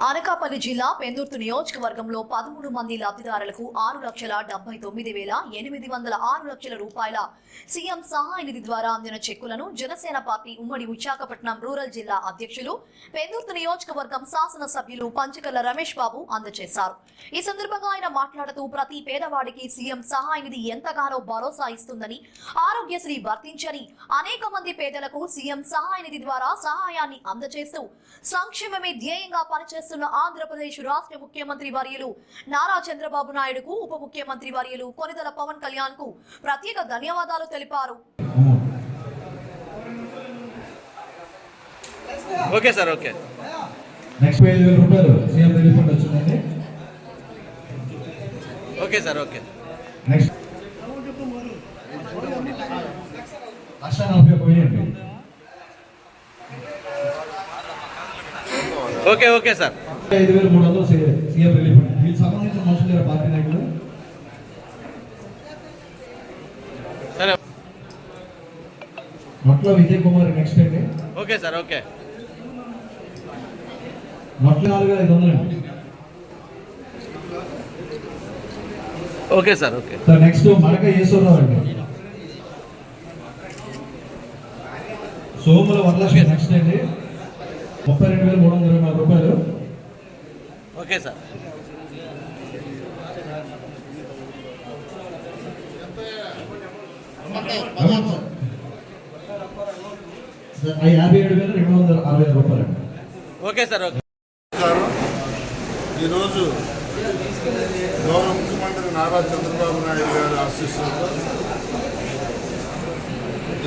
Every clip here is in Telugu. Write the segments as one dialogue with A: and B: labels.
A: అనకాపల్లి జిల్లా పెందుర్తు నియోజకవర్గంలో పదమూడు మంది లబ్ధిదారులకు ఆరు లక్షల డెబ్బై తొమ్మిది వేల ఎనిమిది వందల ఆరు లక్షల రూపాయల సీఎం సహాయ నిధి ద్వారా అందిన చెక్కులను జనసేన పార్టీ ఉమ్మడి విశాఖపట్నం రూరల్ జిల్లా అధ్యక్షులు పెందుర్తు నియోజకవర్గం శాసన సభ్యులు పంచకల్ల రమేష్ బాబు అందజేశారు. ఈ సందర్భంగా ఆయన మాట్లాడుతూ ప్రతి పేదవాడికి సీఎం సహాయ నిధి ఎంతగానో భరోసా ఇస్తుందని ఆరోగ్యశ్రీ వర్తించని అనేక మంది పేదలకు సీఎం సహాయ నిధి ద్వారా సహాయాన్ని అందజేస్తూ సంక్షేమమే ధ్యేయంగా పనిచేస్తున్న ఆంధ్రప్రదేశ్ రాష్ట్ర ముఖ్యమంత్రి వర్యులు నారా చంద్రబాబు నాయుడుకు ఉప ముఖ్యమంత్రి వర్యులు కొనిదల పవన్ కళ్యాణ్కు ప్రత్యేక ధన్యవాదాలు తెలిపారు.
B: Okay sir okay.
C: నెక్స్ట్ రూపాయలు సీఎం రిలీఫ్ ఫండ్ వచ్చిందండి.
B: Okay sir okay.
C: నెక్స్ట్. లక్ష నలభై పోయండి
B: ఓకే ఓకే సార్.
C: ఐదు వేల మూడు వందలు సీఎం రిలీఫ్ ఫండ్. సంబంధించిన మనుషులు లేరా పార్టీ నాయకులు
B: సరే.
C: మొట్ల విజయ్ కుమార్ నెక్స్ట్ అండి
B: ఓకే సార్ ఓకే.
C: మొట్ల నాలుగు వేల ఐదు వందలు అండి.
B: Okay sir okay.
C: Sir next Madaka Eswararao అండి. సోముల వరలక్ష్మి నెక్స్ట్ అండి ముప్పై రెండు వేల మూడు వందల
B: okay sir. Okay sir okay
D: ఈరోజు గౌరవ ముఖ్యమంత్రి నారా చంద్రబాబు నాయుడు గారి ఆశీస్సులతో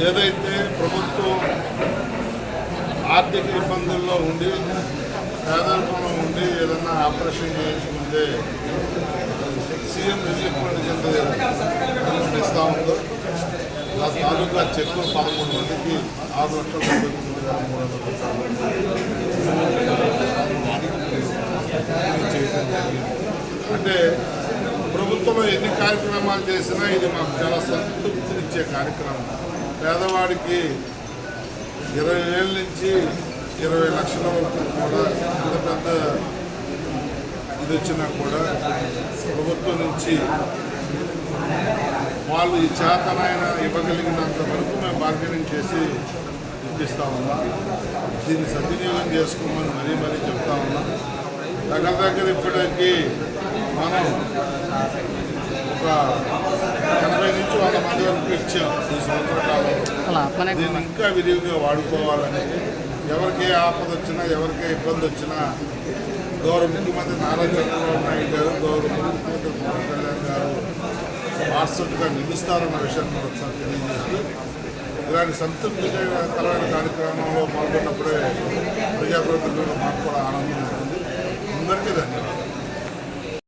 D: ఏదైతే ప్రభుత్వం ఆర్థిక ఇబ్బందుల్లో ఉండి పేదరికంలో ఉండి ఏదన్నా ఆపరేషన్ చేయించుకుంటే సీఎం రిలీఫ్ ఫండ్ కింద అమౌంట్ ఇస్తూ ఉందో ఆ తాలూకా చెక్కు పదమూడు మందికి ఆరు లక్షల తొమ్మిది వేల మూడు వందల చేయడం అంటే ప్రభుత్వంలో ఎన్ని కార్యక్రమాలు చేసినా ఇది మాకు చాలా సంతృప్తినిచ్చే కార్యక్రమం. పేదవాడికి ఇరవై ఏళ్ళ నుంచి ఇరవై లక్షల వరకు కూడా ఎంత పెద్ద ఇది వచ్చినా కూడా ప్రభుత్వం నుంచి వాళ్ళు ఈ చేతనైన ఇవ్వగలిగినంత వరకు మేము బార్గెనింగ్ చేసి ఇప్పిస్తా ఉన్నాం. దీన్ని సద్వినియోగం చేసుకోమని మరీ మరీ చెప్తా ఉన్నాం. దగ్గర దగ్గర ఇప్పటికి మనం ఒక ఎనభై నుంచి వంద మంది వరకు ఇచ్చాం ఈ సంవత్సర కాలంలో. దీన్ని ఇంకా విరివిగా వాడుకోవాలని ఎవరికి ఆపద వచ్చినా ఎవరికి ఇబ్బంది వచ్చినా గౌరవ ముఖ్యమంత్రి నారా చంద్రబాబు నాయుడు గారు గౌరవ ముఖ్యమంత్రి పవన్ కళ్యాణ్ గారు వాట్సాప్గా నిలుస్తారన్న విషయాన్ని ఒకసారి తెలియజేస్తూ ఇలాంటి సంతృప్తికరమైన కార్యక్రమంలో పాల్గొన్నప్పుడే ప్రజాప్రతినిధులు మాకు కూడా ఆనందం ఉంటుంది. అందరికీ ధన్యవాదాలు.